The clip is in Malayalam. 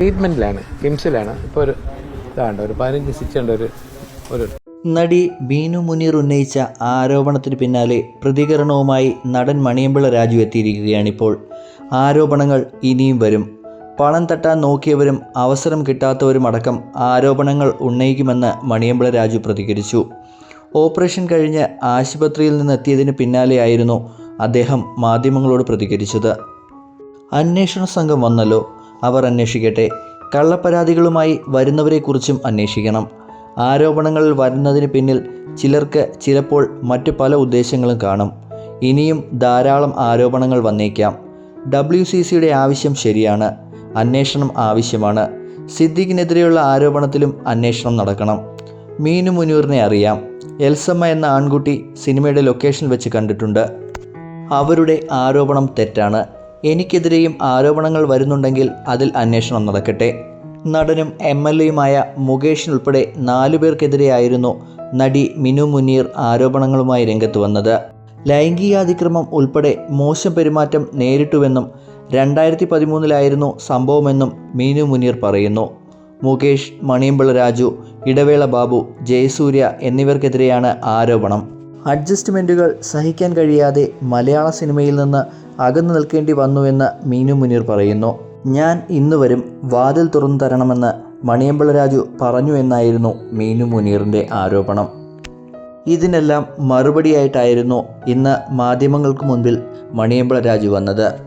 ട്രീറ്റ്മെന്റിലാണ് കിംസിലാണ് ഇപ്പോൾ ഒരു ഇതാണ്ട് ഒരു പതിനഞ്ച് സിച്ചുണ്ട് ഒരു ഒരു നടി ബീനു മുനീർ ഉന്നയിച്ച ആരോപണത്തിന് പിന്നാലെ പ്രതികരണവുമായി നടൻ മണിയമ്പിള്ള രാജു എത്തിയിരിക്കുകയാണിപ്പോൾ. ആരോപണങ്ങൾ ഇനിയും വരും. പണം തട്ടാൻ നോക്കിയവരും അവസരം കിട്ടാത്തവരുമടക്കം ആരോപണങ്ങൾ ഉന്നയിക്കുമെന്ന് മണിയമ്പിള്ള രാജു പ്രതികരിച്ചു. ഓപ്പറേഷൻ കഴിഞ്ഞ് ആശുപത്രിയിൽ നിന്നെത്തിയതിന് പിന്നാലെയായിരുന്നു അദ്ദേഹം മാധ്യമങ്ങളോട് പ്രതികരിച്ചത്. അന്വേഷണ സംഘം വന്നല്ലോ. അവർ അന്വേഷിക്കട്ടെ. കള്ളപ്പരാതികളുമായി വരുന്നവരെക്കുറിച്ചും അന്വേഷിക്കണം. ആരോപണങ്ങൾ വരുന്നതിന് പിന്നിൽ ചിലർക്ക് ചിലപ്പോൾ മറ്റു പല ഉദ്ദേശങ്ങളും കാണും. ഇനിയും ധാരാളം ആരോപണങ്ങൾ വന്നേക്കാം. ഡബ്ല്യു സി സിയുടെ ആവശ്യം ശരിയാണ്. അന്വേഷണം ആവശ്യമാണ്. സിദ്ദിഖിനെതിരെയുള്ള ആരോപണത്തിലും അന്വേഷണം നടക്കണം. മീനു മുനീറിനെ അറിയാം. എൽസമ്മ എന്ന ആൺകുട്ടി സിനിമയുടെ ലൊക്കേഷൻ വെച്ച് കണ്ടിട്ടുണ്ട്. അവരുടെ ആരോപണം തെറ്റാണ്. എനിക്കെതിരെയും ആരോപണങ്ങൾ വരുന്നുണ്ടെങ്കിൽ അതിൽ അന്വേഷണം നടക്കട്ടെ. നടനും എം എൽ എയുമായ മുകേഷിനുൾപ്പെടെ നാലു പേർക്കെതിരെയായിരുന്നു നടി മിനു മുനീർ ആരോപണങ്ങളുമായി രംഗത്ത് വന്നത്. ലൈംഗികാതിക്രമം ഉൾപ്പെടെ മോശം പെരുമാറ്റം നേരിട്ടുവെന്നും രണ്ടായിരത്തി പതിമൂന്നിലായിരുന്നു സംഭവമെന്നും മീനു മുനീർ പറയുന്നു. മുകേഷ് മണിയമ്പിള രാജു ഇടവേള ബാബു ജയസൂര്യ എന്നിവർക്കെതിരെയാണ് ആരോപണം. അഡ്ജസ്റ്റ്മെന്റുകൾ സഹിക്കാൻ കഴിയാതെ മലയാള സിനിമയിൽ നിന്ന് അകന്നു നിൽക്കേണ്ടി വന്നുവെന്ന് മീനു മുനീർ പറയുന്നു. ഞാൻ ഇന്ന് വരും. വാതിൽ തുറന്നു തരണമെന്ന് മണിയമ്പള രാജു പറഞ്ഞു എന്നായിരുന്നു മീനു മുനീറിന്റെ ആരോപണം. ഇതിനെല്ലാം മറുപടിയായിട്ടായിരുന്നു ഇന്ന് മാധ്യമങ്ങൾക്ക് മുൻപിൽ മണിയമ്പിള രാജു വന്നത്.